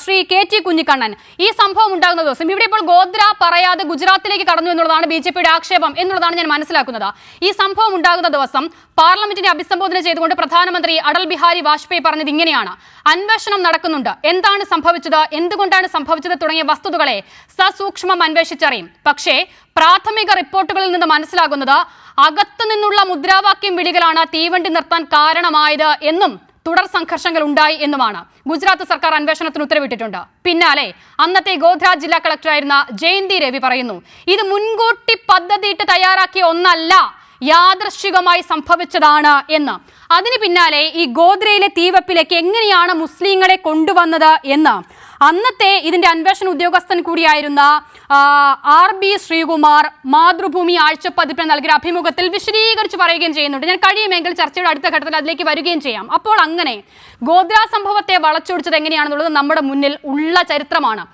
Shri K T Kunhikannan. ഈ സംഭവം ഉണ്ടാകുന്ന ദിവസം ഇവിടെ ഇപ്പോൾ ഗോദ്ര പറയാതെ ഗുജറാത്തിലേക്ക് കടന്നു എന്നുള്ളതാണ് ബി ജെ പിയുടെ ആക്ഷേപം എന്നുള്ളതാണ് ഞാൻ മനസ്സിലാക്കുന്നത്. ഈ സംഭവം ഉണ്ടാകുന്ന ദിവസം പാർലമെന്റിനെ അഭിസംബോധന ചെയ്തുകൊണ്ട് പ്രധാനമന്ത്രി അടൽ ബിഹാരി വാജ്പേയി പറഞ്ഞത് ഇങ്ങനെയാണ്. അന്വേഷണം നടക്കുന്നുണ്ട്. എന്താണ് സംഭവിച്ചത്? എന്തുകൊണ്ടാണ് സംഭവിച്ചത് തുടങ്ങിയ വസ്തുതകളെ സസൂക്ഷ്മം അന്വേഷിച്ചറിയും. പക്ഷേ പ്രാഥമിക റിപ്പോർട്ടുകളിൽ നിന്ന് മനസ്സിലാകുന്നത് അകത്തു നിന്നുള്ള മുദ്രാവാക്യം വിളികളാണ് തീവണ്ടി നിർത്താൻ കാരണമായത് എന്നും തുടർ സംഘർഷങ്ങൾ ഉണ്ടായി എന്നുമാണ്. ഗുജറാത്ത് സർക്കാർ അന്വേഷണത്തിന് ഉത്തരവിട്ടിട്ടുണ്ട്. പിന്നാലെ അന്നത്തെ ഗോധ്ര ജില്ലാ കളക്ടറായിരുന്ന ജയന്തി രവി പറയുന്നു ഇത് മുൻകൂട്ടി പദ്ധതിയിട്ട് തയ്യാറാക്കിയ ഒന്നല്ല യാദൃശ്ചികമായി സംഭവിച്ചതാണ് എന്ന്. അതിന് പിന്നാലെ ഈ ഗോദ്രയിലെ തീവപ്പിലേക്ക് എങ്ങനെയാണ് മുസ്ലിങ്ങളെ കൊണ്ടുവന്നത് എന്ന്. അന്നത്തെ ഇതിന്റെ അന്വേഷണ ഉദ്യോഗസ്ഥൻ കൂടിയായിരുന്ന ആർ ബി ശ്രീകുമാർ മാതൃഭൂമി ആഴ്ചപ്പതിപ്പിന് നൽകിയ അഭിമുഖത്തിൽ വിശദീകരിച്ച് പറയുകയും ചെയ്യുന്നുണ്ട്. ഞാൻ കഴിയുമെങ്കിൽ ചർച്ചയുടെ അടുത്ത ഘട്ടത്തിൽ അതിലേക്ക് വരികയും ചെയ്യാം. അപ്പോൾ അങ്ങനെ ഗോദ്ര സംഭവത്തെ വളച്ചൊടിച്ചത് എങ്ങനെയാണെന്നുള്ളത് നമ്മുടെ മുന്നിൽ ഉള്ള ചരിത്രമാണ്.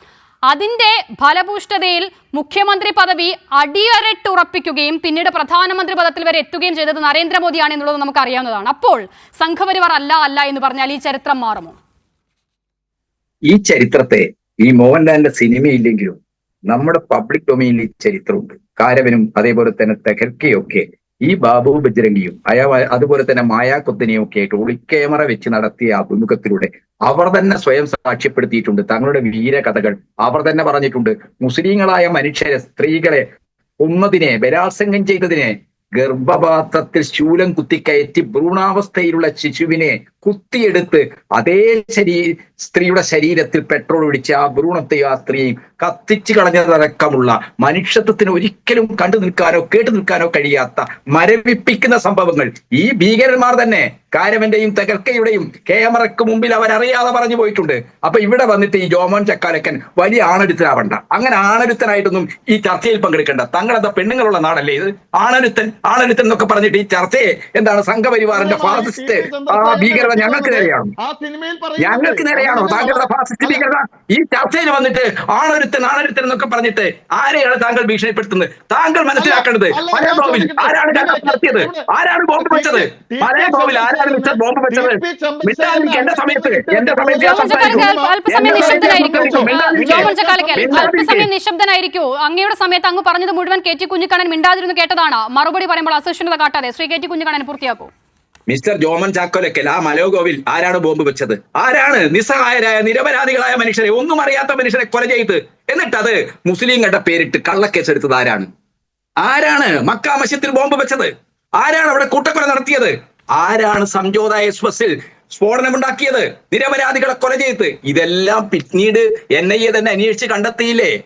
അതിന്റെ ഫലഭൂഷ്ടതയിൽ മുഖ്യമന്ത്രി പദവി അടിയരട്ടുറപ്പിക്കുകയും പിന്നീട് പ്രധാനമന്ത്രി പദത്തിൽ വരെ എത്തുകയും ചെയ്തത് നരേന്ദ്രമോദിയാണ് എന്നുള്ളത് നമുക്ക് അറിയാവുന്നതാണ് അപ്പോൾ സംഘപരിവാർ അല്ല അല്ല എന്ന് പറഞ്ഞാൽ ഈ ചരിത്രം മാറുമോ? ഈ ചരിത്രത്തെ ഈ മോഹൻലാലിന്റെ സിനിമയില്ലെങ്കിലും നമ്മുടെ പബ്ലിക് ഡൊമൈനിൽ ഈ ചരിത്രമുണ്ട്. കാരവനും അതേപോലെ തന്നെ തകർക്കയൊക്കെ ഈ ബാബു ബജ്രംഗിയും അയാ അതുപോലെ തന്നെ മായാക്കൊത്തനെയും ഒക്കെ ആയിട്ട് ഒളിക്യാമറ വെച്ച് നടത്തിയ അഭിമുഖത്തിലൂടെ അവർ തന്നെ സ്വയം സാക്ഷ്യപ്പെടുത്തിയിട്ടുണ്ട്. തങ്ങളുടെ വീരകഥകൾ അവർ തന്നെ പറഞ്ഞിട്ടുണ്ട്. മുസ്ലിങ്ങളായ മനുഷ്യരെ സ്ത്രീകളെ ഉമ്മതിനെ ബലാത്സംഗം ചെയ്തതിനെ ഗർഭപാത്രത്തിൽ ശൂലം കുത്തിക്കയറ്റി ഭ്രൂണാവസ്ഥയിലുള്ള ശിശുവിനെ കുത്തിയെടുത്ത് അതേ ശരീ സ്ത്രീയുടെ ശരീരത്തിൽ പെട്രോൾ ഒഴിച്ച് ആ ഭ്രൂണത്തെയും ആ സ്ത്രീയും കത്തിച്ചു കളഞ്ഞതടക്കമുള്ള മനുഷ്യത്വത്തിന് ഒരിക്കലും കണ്ടു നിൽക്കാനോ കേട്ടു നിൽക്കാനോ കഴിയാത്ത മരവിപ്പിക്കുന്ന സംഭവങ്ങൾ. ഈ ഭീകരന്മാർ തന്നെ കാരവന്റെയും തകർക്കയുടെയും ക്യാമറയ്ക്ക് മുമ്പിൽ അവരറിയാതെ പറഞ്ഞു പോയിട്ടുണ്ട്. അപ്പൊ ഇവിടെ വന്നിട്ട് ഈ ജോമോൻ ചക്കാലക്കൻ വലിയ ആണരുത്തനാവണ്ട. അങ്ങനെ ആണരുത്തനായിട്ടൊന്നും ഈ ചർച്ചയിൽ പങ്കെടുക്കേണ്ട. തങ്ങളെന്താ പെണ്ണുങ്ങളുള്ള നാടല്ലേ ഇത്? ആണരുത്തൻ ആണരുത്തൻ എന്നൊക്കെ പറഞ്ഞിട്ട് ഈ ചർച്ചയെ എന്താണ് സംഘപരിവാറിന്റെ ഫാസിസ്റ്റ് ആ ഭീകരത ഞങ്ങൾക്ക് നേരെയാണ്? ആ സിനിമയിൽ ഞങ്ങൾക്ക് നേരെയാണോ? താങ്കളുടെ ഫാസിസ്റ്റ് ഭീകരത ഈ ചർച്ചയിൽ വന്നിട്ട് ആളൊരുത്തൻ ആളൊരുത്തൻ എന്നൊക്കെ പറഞ്ഞിട്ട് ആരെയാണ് താങ്കൾ ഭീഷണിപ്പെടുത്തുന്നത്? താങ്കൾ മനസ്സിലാക്കേണ്ടത് പഴയ ബോംബിൽ ആരാണ് നടത്തിയത്? ആരാണ് ബോംബ് വെച്ചത്. പഴയ ബോംബിൽ ആരാണ് മിസ്റ്റർ ബോംബ് വെച്ചത്? മിണ്ടാതിരിക്ക് എന്റെ സമയത്ത് എന്റെ സമയത്ത് ഞാൻ സംസാരിക്കുന്നു സംസാരിക്കും അല്പസമയം നിശബ്ദനായിരിക്കൂ. അങ്ങയുടെ സമയത്ത് അങ്ങ് പറഞ്ഞത് മുഴുവൻ കെ ടി കുഞ്ഞിക്കണ്ണൻ മിണ്ടാതിരുന്നു കേട്ടതാണ്. മറുപടി പറയുമ്പോൾ അസഹിഷ്ണുത കാട്ടാതെ. ശ്രീ കെ ടി കുഞ്ഞിക്കണ്ണൻ പൂർത്തിയാക്കൂ. മിസ്റ്റർ ജോമൻ ചാക്കോലക്കൽ ആ മലോഗോവിൽ ആരാണ് ബോംബ് വെച്ചത്? ആരാണ് നിസ്സഹായരായ നിരപരാധികളായ മനുഷ്യരെ ഒന്നും അറിയാത്ത മനുഷ്യരെ കൊല ചെയ്ത്? എന്നിട്ട് അത് മുസ്ലിങ്ങളുടെ പേരിട്ട് കള്ളക്കേസ് എടുത്തത് ആരാണ്? ആരാണ് മക്ക മസ്ജിദിൽ ബോംബ് വെച്ചത്? ആരാണ് അവിടെ കൂട്ടക്കൊല നടത്തിയത്? ആരാണ് സംജോത എക്സ്പ്രസിൽ സ്ഫോടനമുണ്ടാക്കിയത്. നിരപരാധികളെ കൊല ചെയ്ത്. ഇതെല്ലാം പിന്നീട് എൻ ഐ എ തന്നെ അന്വേഷിച്ച് കണ്ടെത്തിയില്ലേ?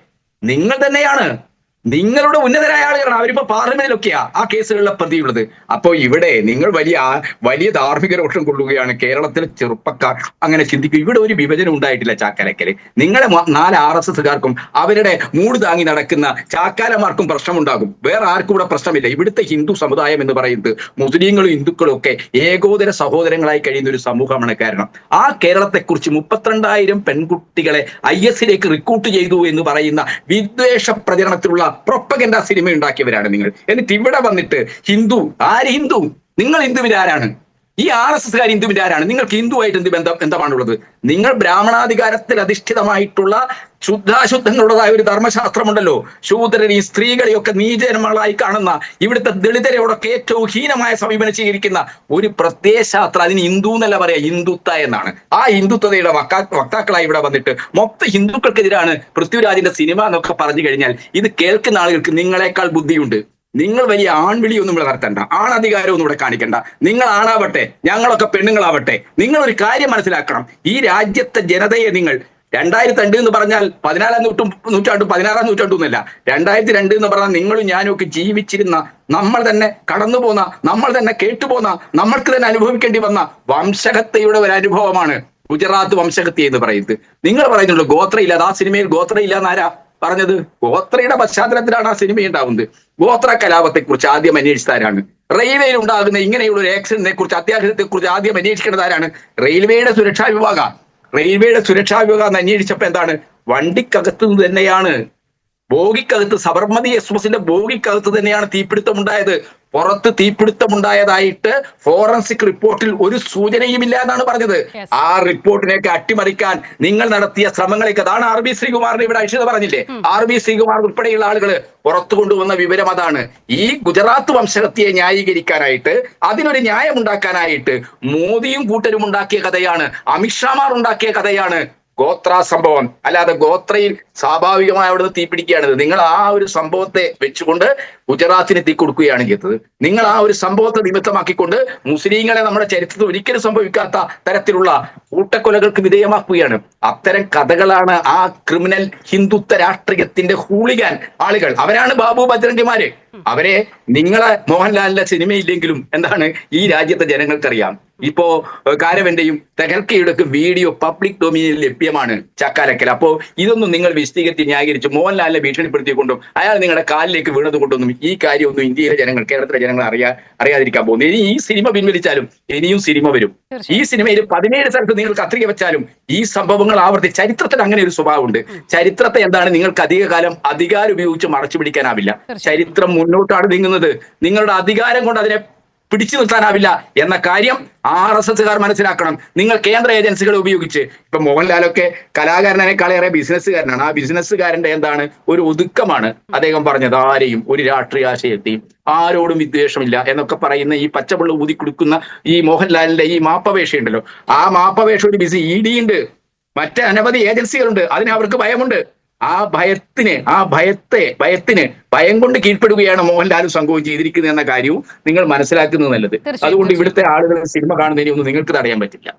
നിങ്ങൾ തന്നെയാണ്. നിങ്ങളുടെ ഉന്നതരായ ആളുകളാണ്. അവരിപ്പോ പാർലമെന്റിലൊക്കെയാ ആ കേസുകളിലെ പ്രതിയുള്ളത്. അപ്പോ ഇവിടെ നിങ്ങൾ വലിയ വലിയ ധാർമ്മിക രോഷം കൊള്ളുകയാണ്. കേരളത്തിലെ ചെറുപ്പക്കാർ അങ്ങനെ ചിന്തിക്കും. ഇവിടെ ഒരു വിഭജനം ഉണ്ടായിട്ടില്ല ചാക്കാലക്കൽ. നിങ്ങളെ നാല് ആർ എസ് എസ്സുകാർക്കും അവരുടെ മൂട് താങ്ങി നടക്കുന്ന ചാക്കാലമാർക്കും പ്രശ്നമുണ്ടാകും. വേറെ ആർക്കും ഇവിടെ പ്രശ്നമില്ല. ഇവിടുത്തെ ഹിന്ദു സമുദായം എന്ന് പറയുന്നത് മുസ്ലിങ്ങളും ഹിന്ദുക്കളും ഒക്കെ ഏകോദര സഹോദരങ്ങളായി കഴിയുന്ന ഒരു സമൂഹമാണ് കാരണം ആ കേരളത്തെക്കുറിച്ച് മുപ്പത്തിരണ്ടായിരം പെൺകുട്ടികളെ ഐ എസിലേക്ക് റിക്രൂട്ട് ചെയ്തു എന്ന് പറയുന്ന വിദ്വേഷ പ്രചരണത്തിലുള്ള പ്രൊപ്പഗൻഡ സിനിമ ഉണ്ടാക്കിയവരാണ് നിങ്ങൾ. എന്നിട്ട് ഇവിടെ വന്നിട്ട് ഹിന്ദു ആര് ഹിന്ദു? നിങ്ങൾ ഹിന്ദുവിനാരാണ് ഈ ആർ എസ് എസ്കാർ ആരാണ്? നിങ്ങൾക്ക് ഹിന്ദുവായിട്ട് എന്ത് ബന്ധം എന്താണുള്ളത് നിങ്ങൾ ബ്രാഹ്മണാധികാരത്തിൽ അധിഷ്ഠിതമായിട്ടുള്ള ശുദ്ധാശുദ്ധങ്ങളുടേതായ ഒരു ധർമ്മശാസ്ത്രമുണ്ടല്ലോ. ശൂദ്രരെയും സ്ത്രീകളെയൊക്കെ നീചന്മാളായി കാണുന്ന ഇവിടുത്തെ ദളിതരോടൊക്കെ ഏറ്റവും ഹീനമായ സമീപനം സ്വീകരിക്കുന്ന ഒരു പ്രത്യയശാസ്ത്രം അതിന് ഹിന്ദു എന്നല്ല പറയാ ഹിന്ദുത്വ എന്നാണ്. ആ ഹിന്ദുത്വതയുടെ വക്താ വക്താക്കളായി ഇവിടെ വന്നിട്ട് മൊത്ത ഹിന്ദുക്കൾക്കെതിരാണ് പൃഥ്വിരാജിന്റെ സിനിമ എന്നൊക്കെ പറഞ്ഞു കഴിഞ്ഞാൽ ഇത് കേൾക്കുന്ന ആളുകൾക്ക് നിങ്ങളെക്കാൾ ബുദ്ധിയുണ്ട്. നിങ്ങൾ വലിയ ആൺവിളിയൊന്നും ഇവിടെ നടത്തണ്ട. ആണധികാരമൊന്നും ഇവിടെ കാണിക്കണ്ട. നിങ്ങൾ ആണാവട്ടെ ഞങ്ങളൊക്കെ പെണ്ണുങ്ങളാവട്ടെ. നിങ്ങൾ ഒരു കാര്യം മനസ്സിലാക്കണം. ഈ രാജ്യത്തെ ജനതയെ നിങ്ങൾ രണ്ടായിരത്തി രണ്ട് എന്ന് പറഞ്ഞാൽ പതിനാലാം നൂറ്റും നൂറ്റാണ്ടും പതിനാറാം നൂറ്റാണ്ടൊന്നുമല്ല രണ്ടായിരത്തി രണ്ട് എന്ന് പറഞ്ഞാൽ നിങ്ങളും ഞാനും ഒക്കെ ജീവിച്ചിരുന്ന നമ്മൾ തന്നെ കടന്നു പോന്ന നമ്മൾ തന്നെ കേട്ടുപോന്ന നമ്മൾക്ക് തന്നെ അനുഭവിക്കേണ്ടി വന്ന വംശഹത്യയുടെ ഒരു അനുഭവമാണ് ഗുജറാത്ത് വംശഹത്യ എന്ന് പറയുന്നത്. നിങ്ങൾ പറയുന്നുള്ളൂ ഗോത്രയില്ല അത് ആ സിനിമയിൽ ഗോത്രയില്ല എന്നാരാ പറഞ്ഞത്? ഗോത്രയുടെ പശ്ചാത്തലത്തിലാണ് ആ സിനിമ ഉണ്ടാവുന്നത്. ഗോത്ര കലാപത്തെ കുറിച്ച് ആദ്യം അന്വേഷിച്ചതാരാണ് റെയിൽവേയിൽ ഉണ്ടാകുന്ന ഇങ്ങനെയുള്ള ഒരു ആക്സിഡന്റിനെ കുറിച്ച് അത്യാഹിതത്തെ കുറിച്ച് ആദ്യം അന്വേഷിക്കേണ്ടതാരാണ് റെയിൽവേയുടെ സുരക്ഷാ വിഭാഗം. റെയിൽവേയുടെ സുരക്ഷാ വിഭാഗം അന്വേഷിച്ചപ്പോ എന്താണ്? വണ്ടിക്കകത്തുനിന്ന് തന്നെയാണ് ബോഗിക്കകത്ത് സബർമതി എക്സ്പ്രസിന്റെ ബോഗിക്കകത്ത് തന്നെയാണ് തീപിടുത്തം ഉണ്ടായത് പുറത്ത് തീപിടുത്തം ഉണ്ടായതായിട്ട് ഫോറൻസിക് റിപ്പോർട്ടിൽ ഒരു സൂചനയുമില്ല എന്നാണ് പറഞ്ഞത്. ആ റിപ്പോർട്ടിനെയൊക്കെ അട്ടിമറിക്കാൻ നിങ്ങൾ നടത്തിയ ശ്രമങ്ങളൊക്കെ അതാണ് ആർ ബി ശ്രീകുമാറിന്റെ ഇവിടെ അക്ഷിത പറഞ്ഞില്ലേ? ആർ ബി ശ്രീകുമാർ ഉൾപ്പെടെയുള്ള ആളുകൾ പുറത്തു കൊണ്ടുവന്ന വിവരം അതാണ്. ഈ ഗുജറാത്ത് വംശഹത്യയെ ന്യായീകരിക്കാനായിട്ട് അതിനൊരു ന്യായം ഉണ്ടാക്കാനായിട്ട് മോദിയും കൂട്ടരും ഉണ്ടാക്കിയ കഥയാണ് അമിത്ഷാമാർ ഉണ്ടാക്കിയ കഥയാണ് ഗോത്ര സംഭവം. അല്ലാതെ ഗോത്രയിൽ സ്വാഭാവികമായി അവിടുന്ന് തീപിടിക്കുകയാണിത് നിങ്ങൾ ആ ഒരു സംഭവത്തെ വെച്ചുകൊണ്ട് ഗുജറാത്തിന് തീ കൊടുക്കുകയാണ് ചെയ്തത്. നിങ്ങൾ ആ ഒരു സംഭവത്തെ നിമിത്തമാക്കിക്കൊണ്ട് മുസ്ലിങ്ങളെ നമ്മുടെ ചരിത്രത്തിൽ ഒരിക്കലും സംഭവിക്കാത്ത തരത്തിലുള്ള കൂട്ടക്കൊലകൾക്ക് വിധേയമാക്കുകയാണ്. അത്തരം കഥകളാണ് ആ ക്രിമിനൽ ഹിന്ദുത്വ രാഷ്ട്രീയത്തിന്റെ ഹൂളിഗാൻ ആളുകൾ. അവരാണ് ബാബു ബജ്രംഗിമാര്. അവരെ നിങ്ങളെ മോഹൻലാലിന്റെ സിനിമയില്ലെങ്കിലും എന്താണ് ഈ രാജ്യത്തെ ജനങ്ങൾക്കറിയാം. ഇപ്പോ കാരവന്റെയും തെഹൽക്കയുടെ വീഡിയോ പബ്ലിക് ഡൊമീനിൽ ലഭ്യമാണ് ചക്കാലക്കൽ. അപ്പോ ഇതൊന്നും നിങ്ങൾ വിശദീകരിച്ച് ന്യായീകരിച്ച് മോഹൻലാലിനെ ഭീഷണിപ്പെടുത്തിക്കൊണ്ടും അയാൾ നിങ്ങളുടെ കാലിലേക്ക് വീണത് കൊണ്ടൊന്നും ഈ കാര്യമൊന്നും ഇന്ത്യയിലെ ജനങ്ങൾ കേരളത്തിലെ ജനങ്ങൾ അറിയാ അറിയാതിരിക്കാൻ പോകുന്നു. ഇനി ഈ സിനിമ പിൻവലിച്ചാലും ഇനിയും സിനിമ വരും. ഈ സിനിമയിൽ പതിനേഴ് സ്ഥലത്ത് നിങ്ങൾ കത്രിക വെച്ചാലും ഈ സംഭവങ്ങൾ ആവർത്തി ചരിത്രത്തിന് അങ്ങനെ ഒരു സ്വഭാവമുണ്ട് ചരിത്രത്തെ എന്താണ് നിങ്ങൾക്ക് അധികകാലം അധികാരം ഉപയോഗിച്ച് മറച്ചു പിടിക്കാനാവില്ല. ചരിത്രം മുന്നോട്ടാണ് നീങ്ങുന്നത്. നിങ്ങളുടെ അധികാരം കൊണ്ട് അതിനെ പിടിച്ചു നിർത്താനാവില്ല എന്ന കാര്യം ആർ എസ് എസ്സുകാർ മനസ്സിലാക്കണം. നിങ്ങൾ കേന്ദ്ര ഏജൻസികളെ ഉപയോഗിച്ച് ഇപ്പൊ മോഹൻലാലൊക്കെ കലാകാരനേക്കാളേറെ ബിസിനസ്സുകാരനാണ്. ആ ബിസിനസ്സുകാരന്റെ എന്താണ്? ഒരു ഒതുക്കമാണ് അദ്ദേഹം പറഞ്ഞത്. ആരെയും ഒരു രാഷ്ട്രീയ ആശയത്തെയും ആരോടും വിദ്വേഷമില്ല എന്നൊക്കെ പറയുന്ന ഈ പച്ചവെള്ളം ഊതി കൊടുക്കുന്ന ഈ മോഹൻലാലിന്റെ ഈ മാപ്പവേഷയുണ്ടല്ലോ. ആ മാപ്പവേഷ ഒരു ബിസി ഇ ഡി ഉണ്ട്. മറ്റ് അനവധി ഏജൻസികളുണ്ട്. അതിന് അവർക്ക് ഭയമുണ്ട്. ആ ഭയത്തിന് ആ ഭയത്തെ ഭയത്തിന് ഭയം കൊണ്ട് കീഴ്പ്പെടുകയാണ് മോഹൻലാലും സംഘവും ചെയ്തിരിക്കുന്നത് എന്ന കാര്യവും നിങ്ങൾ മനസ്സിലാക്കുന്നത് നല്ലത്. അതുകൊണ്ട് ഇവിടുത്തെ ആളുകൾ സിനിമ കാണുന്നതിനെ ഒന്നും നിങ്ങൾക്ക് തടയാൻ പറ്റില്ല.